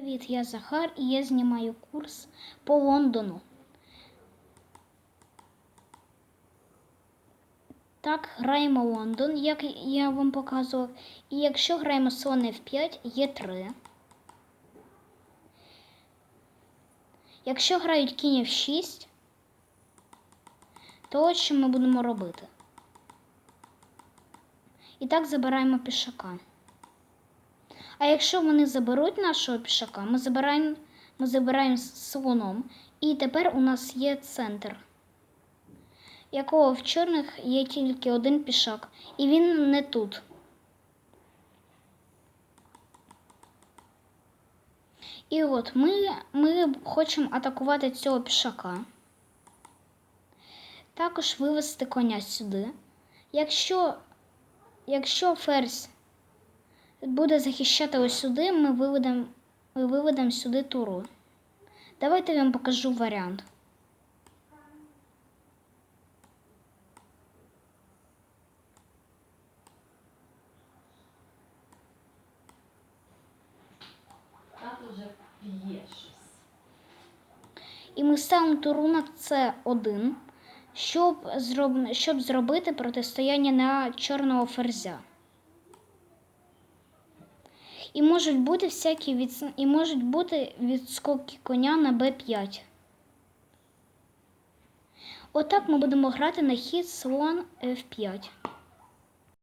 Привіт, я Захар і я знімаю курс по Лондону. Так, граємо Лондон, як я вам показував. І якщо граємо слон F5, є 3. Якщо грають кінь F6, то ось що ми будемо робити. І так забираємо пішака. А якщо вони заберуть нашого пішака, ми забираємо, ми забираємо слоном. І тепер у нас є центр, якого в чорних є тільки один пішак, і він не тут. І от ми, ми хочемо атакувати цього пішака. Також вивести коня сюди. Якщо, якщо ферзь буде захищати ось сюди, ми виведемо ми виведемо сюди туру. Давайте я вам покажу варіант. І ми ставимо туру на С1, щоб, щоб зробити протистояння на чорного ферзя. І можуть бути всякі від... і можуть бути відскоки коня на Б5. Отак ми будемо грати на хід слон F5.